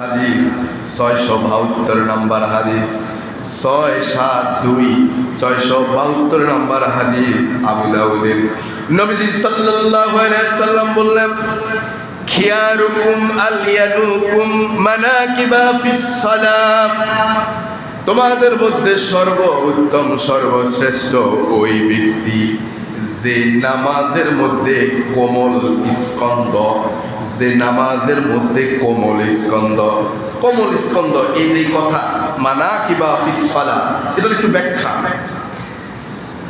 হাদিস, ছয়শো বাহাত্তর নম্বর হাদিস, ছয় সাত দুই, ছয়শো বাহাত্তর নম্বর হাদিস আবু দাউদের। নবীজি সাল্লাল্লাহু আলাইহি সাল্লাম বললেন, খিয়ারুকুম আলিয়ানুকুম মানাকিবা ফিস সালাম তোমাদের মধ্যে সর্ব উত্তম সর্বশ্রেষ্ঠ ওই ব্যক্তি যে নামাজের মধ্যে কোমল স্কন্দ যে নামাজের মধ্যে কোমল স্কন্দ কোমল স্কন্দ এই যে কথা মানা কিবা ফিসফালা এটার একটু ব্যাখ্যা।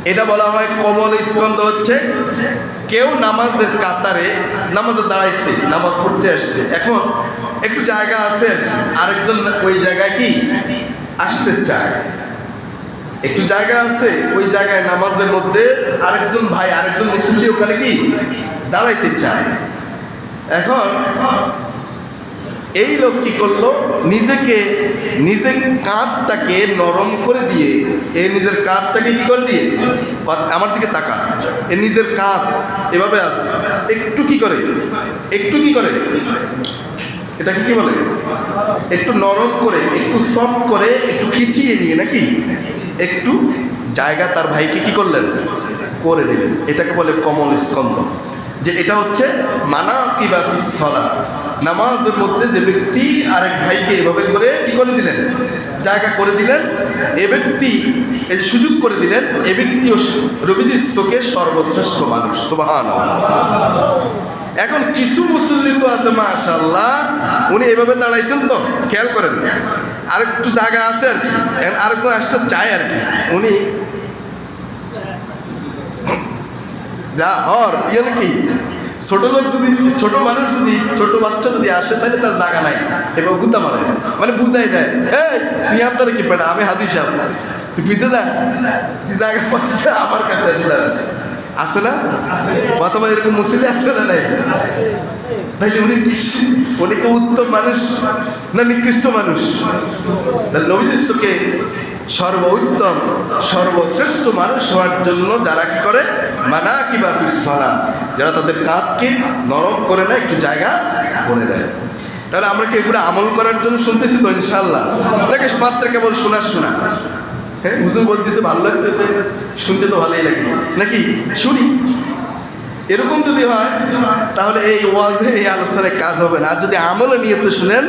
এটা বলা হয় কমল স্কন্দ হচ্ছে, কেউ নামাজের কাতারে, নামাজে দাঁড়াইছে, নামাজ পড়তে আসছে। এখন একটু জায়গা আছে। আরেকজন ওই জায়গায় কি? আসতে চায়। একটু জায়গা আছে, ওই জায়গায় নামাজের মধ্যে আরেকজন ভাই, আরেকজন মুসল্লি ওখানে কি দাঁড়াইতে চায়। এখন এই লোক কি করল? নিজেকে, নিজের কাঁধটাকে নরম করে দিয়ে, এ নিজের কাঁধটাকে কি করে দিয়ে আমার দিকে তাকান। এ নিজের কাঁধ এভাবে আছে, একটু কি করে, একটু কি করে, এটাকে কি বলে? একটু নরম করে, একটু সফট করে, একটু খিচিয়ে নিয়ে নাকি? একটু জায়গা তার ভাইকে কি করলেন? করে দিলেন। এটাকে বলে কমল স্কন্দ যে এটা হচ্ছে মানা কিবা ফিসলা নামাজের মধ্যে যে ব্যক্তি আরেক ভাইকে এভাবে করে কি করে দিলেন? জায়গা করে দিলেন। এ ব্যক্তি, এই যে সুযোগ করে দিলেন, এ ব্যক্তিও রবিজির চোখে সর্বশ্রেষ্ঠ মানুষ। সুবাহান এখন কিছু মুসল্লি তো আছে মাশাল্লাহ উনি এভাবে দাঁড়াইছেন তো, খেয়াল করেন। আরেকটু জায়গা আছে আর কি। এখন আরেকজন আসতে চায় আর কি। উনি যা হর ইয়ে কি? ছোট লোক যদি, ছোট মানুষ যদি, ছোট বাচ্চা যদি আসে, তাহলে তার জায়গা নাই। এবার গুতা মারে। মানে বুঝাই দেয়, এই, তুই আপনার কি পেটা? আমি হাজির সাহেব। তুই পিছিয়ে যা। তুই জায়গা পাচ্ছে আমার কাছে এসে দাঁড়াস। আছে না? বর্তমানে এরকম মুসলিম আছে না নাই? তাহলে উনি কি উনি কি উত্তম মানুষ না নিকৃষ্ট মানুষ? তাহলে নবীজিকে সর্ব উত্তম, সর্বশ্রেষ্ঠ মানুষ হওয়ার জন্য যারা কি করে? মানা কি কিবা ফিসলা যারা তাদের কাঁধকে নরম করে নেয়, একটু জায়গা করে দেয়। তাহলে আমরা কি এগুলো আমল করার জন্য শুনতেছি তো ইনশাল্লাহ মাত্র কেবল শোনার শোনা। হ্যাঁ? হুজুর বলতেছে, ভালো লাগতেছে, শুনতে তো ভালোই লাগে। নাকি? শুনি। এরকম যদি হয়, তাহলে এই ওয়াজে, এই আলোচনায় কাজ হবে না। আর যদি আমলে নিয়ে তো শুনেন,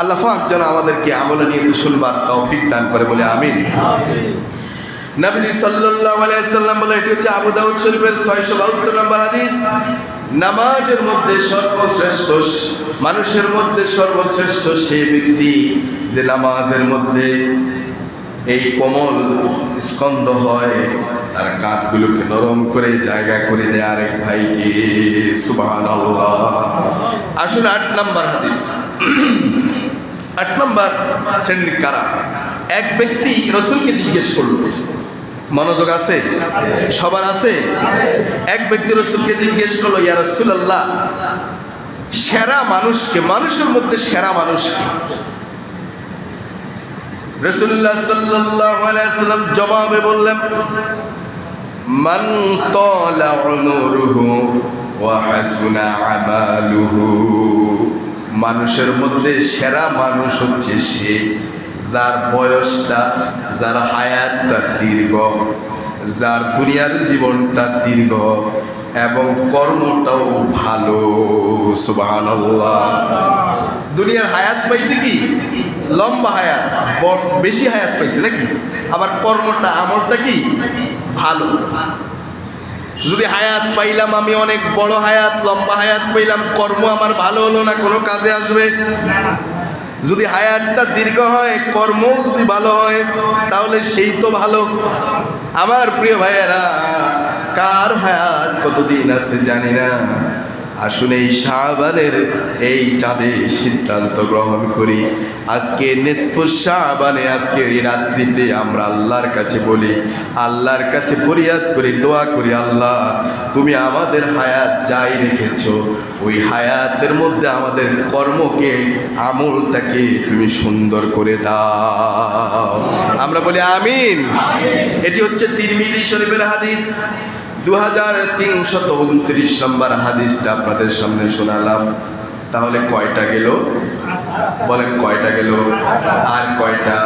আল্লাহ ফাঁক যেন আমাদেরকে আমলে নিয়ে তো শুনবার তৌফিক দান করে বলে আমিন। নবীজি সাল্লাল্লাহু আলাইহি সাল্লাম বলে, এটি হচ্ছে আবু দাউদ শরীফের 672 নম্বর হাদিস। নামাজের মধ্যে সর্বশ্রেষ্ঠ মানুষের মধ্যে সর্বশ্রেষ্ঠ সেই ব্যক্তি যে নামাজের মধ্যে এই কোমল স্কন্দ হয়, তার কাঠগুলোকে নরম করে জায়গা করে দেয় আরেক ভাইকে সুবাহান আসুন আট নম্বর হাদিস। আট নম্বর শ্রেণির কারা? এক ব্যক্তি রসুলকে জিজ্ঞেস করল, মনোযোগ আছে? সবার আছে? এক ব্যক্তি রসুলকে জিজ্ঞেস করল, ইয়া রসুল্লাহ সেরা মানুষকে মানুষের মধ্যে সেরা মানুষকে রসুল্লাহ সাল্লাম জবাবে বললেন, মান মানুষের মধ্যে সেরা মানুষ হচ্ছে সে যার বয়সটা, যার হায়াতটা দীর্ঘ, যার দুনিয়ার জীবনটা দীর্ঘ এবং কর্মটাও ভালো, সুবহানাল্লাহ। দুনিয়ার হায়াত পাইছে কি? লম্বা হায়াত বেশি হায়াত পাইছে নাকি? আবার কর্মটা, আমলটা কি? ভালো। যদি হায়াত পাইলাম আমি অনেক বড় হায়াত, লম্বা হায়াত পাইলাম, কর্ম আমার ভালো হলো না, কোনো কাজে আসবে? যদি হায়াতটা দীর্ঘ হয়, কর্মও যদি ভালো হয়, তাহলে সেই তো ভালো। আমার প্রিয় ভাইয়েরা কার হায়াত? কতদিন আছে জানি না। আসুন এই শাহবানের এই চাঁদে সিদ্ধান্ত গ্রহণ করি। আজকে নিষ্পুষ শাহবানে আজকে এই রাত্রিতে আমরা আল্লাহর কাছে বলি, আল্লাহর কাছে ফরিয়াদ করি, দোয়া করি, আল্লাহ, তুমি আমাদের হায়াত যাই রেখেছ। ওই হায়াতের মধ্যে আমাদের কর্মকে, আমলটাকে তুমি সুন্দর করে দাও। আমরা বলি আমিন। এটি হচ্ছে তিরমিদি শরীফের হাদিস। দু হাজার তিনশত উনত্রিশ নম্বর হাদিসটা আপনাদের সামনে শোনালাম। তাহলে কয়টা গেল? বলেন কয়টা গেল? আর কয়টা?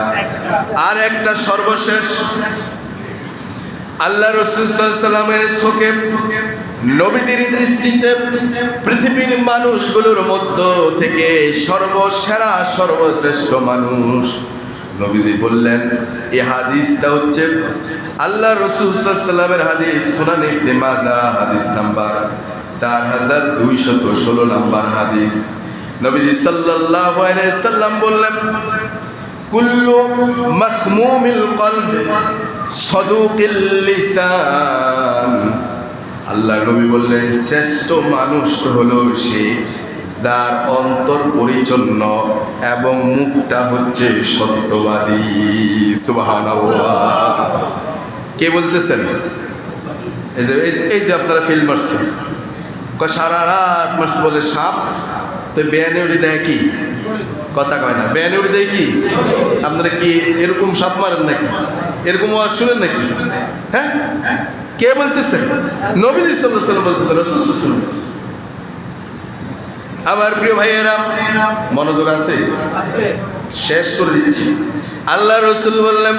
আর একটা সর্বশেষ। আল্লাহ রসুল সাল্লামের চোখে নবীদের দৃষ্টিতে পৃথিবীর মানুষগুলোর মধ্য থেকে সর্বসেরা, সর্বশ্রেষ্ঠ মানুষ নবীজি বললেন এই হাদিসটা হচ্ছে আল্লাহ রসুল সাল্লামের হাদিস, সুনান মাজা, হাদিস নাম্বার চার হাজার দুইশত ষোলো নাম্বার হাদিস। নবীজি সাল্লাল্লাহু আলাইহি সাল্লাম বললেন, কুল্লু মখমুমিল কলব সদুকিল লিসান। আল্লাহ নবী বললেন, শ্রেষ্ঠ মানুষ হলো সে যার অন্তর পরিচ্ছন্ন এবং মুখটা হচ্ছে সত্যবাদী। সুবহানাল্লাহ। কে বলতেছেন? এই যে এই যে- আপনারা ফিল্ম মারছেন। কয় সারা রাত মারছে বলে সাপ? তো বেয়ানে উড়ি দেয় কি? কথা কয় না। বেয়ানে উড়ি দেয় কি? আপনারা কি এরকম সাপ মারেন নাকি? এরকম আওয়াজ শুনেন নাকি? হ্যাঁ? কে বলতেছেন? নবীজি সাল্লাহ সাল্লাম বলতেছেন রসুল সাল্লাম বলতেছেন। আমার প্রিয় ভাইয়েরা মনোযোগ আছে। শেষ করে দিচ্ছি। আল্লাহ রসুল বললেন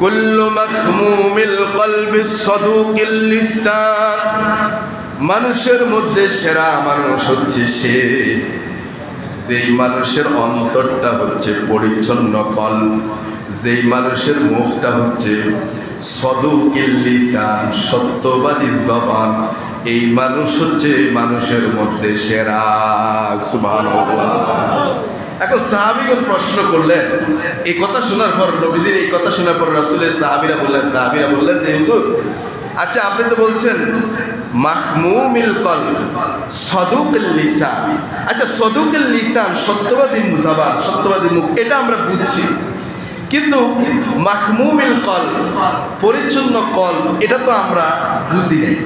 কুল্লু মখমুমিল কলবি সদুকিল লিসান মানুষের মধ্যে সেরা মানুষ হচ্ছে সে। যেই মানুষের অন্তরটা হচ্ছে পরিচ্ছন্ন কল্প, যেই মানুষের মুখটা হচ্ছে সদুকিল লিসান, সত্যবাদী জবান, এই মানুষ হচ্ছে মানুষের মধ্যে সেরা। সুবহানাল্লাহ। এখন সাহাবিগণ প্রশ্ন করলেন, এই কথা শোনার পর নবীজির এই কথা শোনার পর রসুলের সাহাবিরা বললেন সাহাবিরা বললেন যে, হুজুর আচ্ছা আপনি তো বলছেন মাহমুমিল কল সদুক লিসান। আচ্ছা সদুক লিসান সত্যবাদী মুজাবান সত্যবাদী মুখ, এটা আমরা বুঝছি। কিন্তু মাহমুমিল কল পরিচ্ছন্ন কল এটা তো আমরা বুঝি নাই।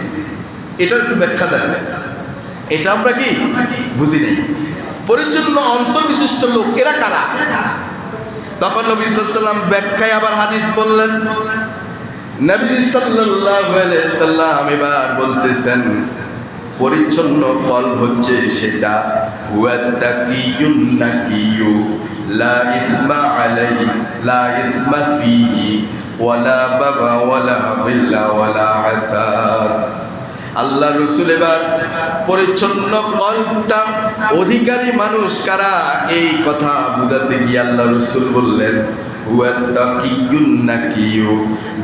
এটার একটু ব্যাখ্যা দেন। এটা আমরা কি? বুঝি নাই। পরিচ্ছন্ন অন্তর বিশিষ্ট লোক, এরা কারা? তখন নবী সাল্লাম ব্যাখ্যায় আবার হাদিস বললেন, নবী সাল্লাম এবার বলতেছেন, পরিচ্ছন্ন কলব হচ্ছে সেটা, হুয়া তাকিয়ুন নাকিয়ু, লা ইসমা আলাই লা ইসমা ফিহি, ওয়ালা বাবা, ওয়ালা বিল্লা, ওয়ালা হাসাদ আল্লাহ রসুল এবার পরিচ্ছন্ন কল্পটা অধিকারী মানুষ কারা? এই কথা বুঝাতে গিয়ে আল্লাহ রসুল বললেন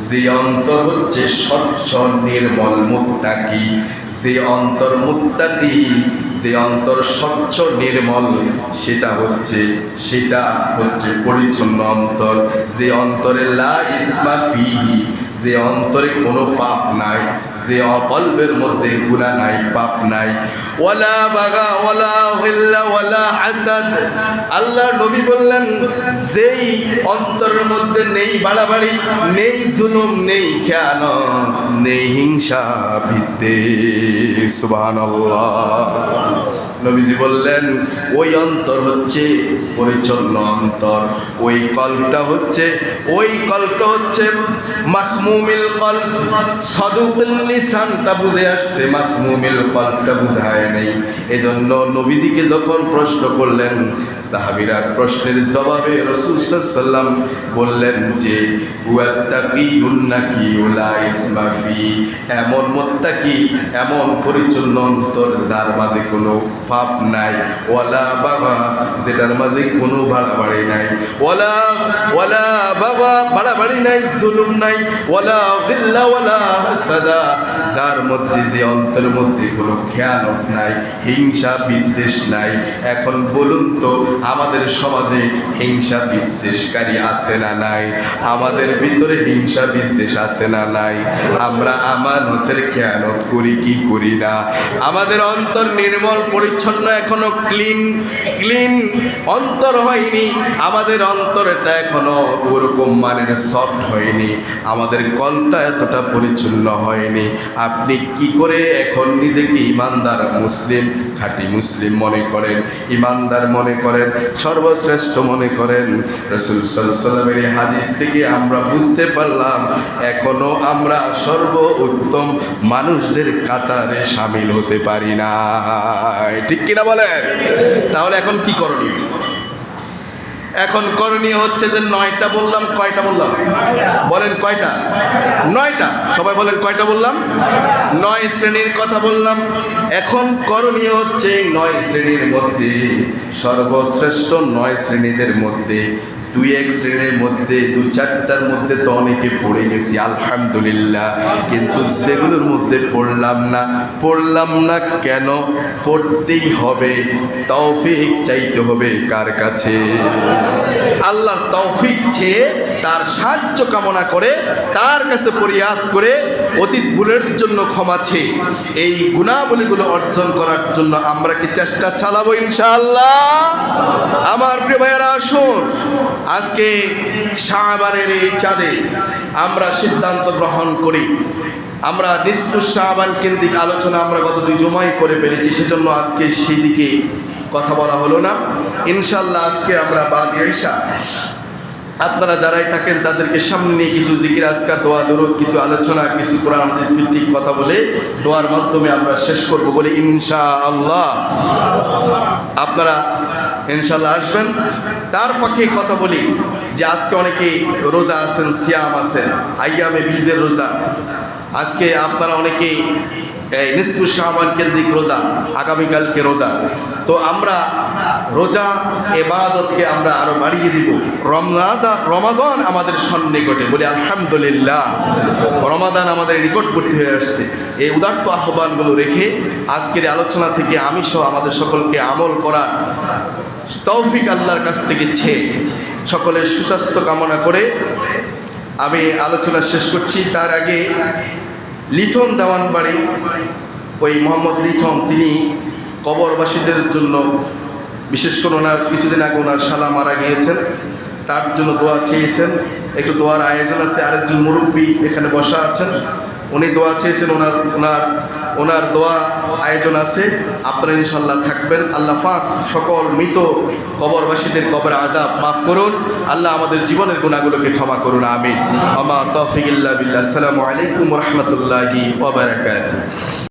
যে অন্তর হচ্ছে স্বচ্ছ, নির্মল মুত্তাকি। যে অন্তর মুত্তাকি, যে অন্তর স্বচ্ছ, নির্মল, সেটা হচ্ছে সেটা হচ্ছে পরিচ্ছন্ন অন্তর। যে অন্তরে লা ইসমা ফিহি যে অন্তরে কোনো পাপ নাই, যে অকল্পের মধ্যে গুণা নাই, পাপ নাই। ওয়ালা বাগা, ওয়ালা হিল্লা ওয়ালা হাসাদ। আল্লাহ নবী বললেন, যেই অন্তরের মধ্যে নেই বাড়াবাড়ি, নেই জুলুম, নেই খেয়াল নেই হিংসা ভিত্তে। সুবহানাল্লাহ। নবীজি বললেন, ওই অন্তর হচ্ছে পরিচ্ছন্ন অন্তর। ওই কল্পটা হচ্ছে, ওই কল্পটা হচ্ছে মাহমুমিল কল্প। সদুকুল লিসানটা বুঝে আসছে, মাহমুমিল কল্পটা বুঝায় নেই। এজন্য নবীজিকে যখন প্রশ্ন করলেন সাহাবিরার প্রশ্নের জবাবে রসুল সাল্লাম বললেন যে এমন মোত্তাকি, এমন পরিচ্ছন্ন অন্তর যার মাঝে কোনো ফাপ নাই। ওয়ালা বাবা, যেটার মাঝে কোনো বাড়াবাড়ি নাই। ওয়ালা ওয়ালা বাবা, বাড়াবাড়ি নাই, জুলুম নাই। ওয়ালা গিল্লা, ওয়ালা হাসাদা। যার মধ্যে যে অন্তরের মধ্যে কোনো খেয়ানত নাই, হিংসা বিদ্বেষ নাই। এখন বলুন তো, আমাদের সমাজে হিংসা বিদ্বেষকারী আছে না নাই? আমাদের ভিতরে হিংসা বিদ্বেষ আছে না নাই? আমরা আমানতের খেয়ানত করি কি করি না? আমাদের অন্তর নির্মল, পরিচ্ছন্ন, এখনও ক্লিন ক্লিন অন্তর অন্তর হয়নি। আমাদের অন্তরটা এখনও ওরকম মানের সফট হয়নি। আমাদের কলটা এতটা পরিচ্ছন্ন হয়নি। আপনি কি করে এখন নিজেকে ইমানদার মুসলিম, খাঁটি মুসলিম মনে করেন? ইমানদার মনে করেন, সর্বশ্রেষ্ঠ মনে করেন? রসুল সাল্লামের হাদিস থেকে আমরা বুঝতে পারলাম, এখনও আমরা সর্ব উত্তম মানুষদের কাতারে সামিল হতে পারি না। ঠিক কিনা বলেন? তাহলে এখন কি করণীয়? এখন করণীয় হচ্ছে যে নয়টা বললাম, কয়টা বললাম? বলেন কয়টা? নয়টা। সবাই বলেন কয়টা বললাম? নয় শ্রেণির কথা বললাম। এখন করণীয় হচ্ছে নয় শ্রেণির মধ্যে সর্বশ্রেষ্ঠ নয় শ্রেণীদের মধ্যে দুই এক শ্রেণির মধ্যে, দু চারটার মধ্যে তো অনেকে পড়ে গেছি, আলহামদুলিল্লাহ। কিন্তু সেগুলোর মধ্যে পড়লাম না। পড়লাম না কেন? পড়তেই হবে। তৌফিক চাইতে হবে কার কাছে? আল্লাহর তৌফিক চেয়ে তার সাহায্য কামনা করে, তার কাছে পরিয়াদ করে অতীত ভুলের জন্য ক্ষমা চেয়ে, এই গুণাবলীগুলো অর্জন করার জন্য আমরা কি চেষ্টা চালাবো ইনশাআল্লাহ? আমার প্রিয় ভাইয়েরা, আসুন। আজকে শাহবানের এই চাঁদে আমরা সিদ্ধান্ত গ্রহণ করি। আমরা নিষ্পুষ শাহবান কেন্দ্রিক আলোচনা আমরা গত দুই জমাই করে ফেলেছি, সেজন্য আজকে সেই দিকে কথা বলা হলো না। ইনশাল্লাহ আজকে আমরা বাদ ঈশা আপনারা যারাই থাকেন, তাদেরকে সামনে কিছু জিকির, আজকার, দোয়া, দরুদ, কিছু আলোচনা, কিছু কোরআন ভিত্তিক কথা বলে দোয়ার মাধ্যমে আমরা শেষ করব বলে ইনশা আল্লাহ আপনারা ইনশাল্লাহ আসবেন। তার পক্ষে কথা বলি যে আজকে অনেকেই রোজা আছেন, সিয়াম আছেন আইয়ামে বীজের রোজা। আজকে আপনারা অনেকেই, এই নিসফুর শাহবান কেন্দ্রিক রোজা, আগামীকালকে রোজা। তো আমরা রোজা, এবাদতকে আমরা আরও বাড়িয়ে দিব। রমনাদা, রমাদান আমাদের সন্নিকটে। বলি, আলহামদুলিল্লাহ। রমাদান আমাদের নিকটবর্তী হয়ে আসছে। এই উদার্ত আহ্বানগুলো রেখে আজকের আলোচনা থেকে আমি সহ আমাদের সকলকে আমল করার তৌফিক আল্লাহর কাছ থেকে ছেয়ে সকলের সুস্বাস্থ্য কামনা করে আমি আলোচনা শেষ করছি। তার আগে লিটন দেওয়ান বাড়ি ওই মোহাম্মদ লিটন, তিনি কবরবাসীদের জন্য বিশেষ করে ওনার কিছুদিন আগে ওনার শালা মারা গিয়েছেন। তার জন্য দোয়া চেয়েছেন। একটু দোয়ার আয়োজন আছে, আরেকজন মুরব্বী এখানে বসা আছেন। উনি দোয়া চেয়েছেন, ওনার ওনার ওনার দোয়া আয়োজন আছে। আপনারা ইনশাল্লাহ থাকবেন। আল্লাহ ফাঁক সকল মৃত কবরবাসীদের কবর আজাব মাফ করুন। আল্লাহ আমাদের জীবনের গুণাগুলোকে ক্ষমা করুন। আমিন। আমা তফিক বিল্লাহ। আসসালামু আলাইকুম রহমতুল্লাহি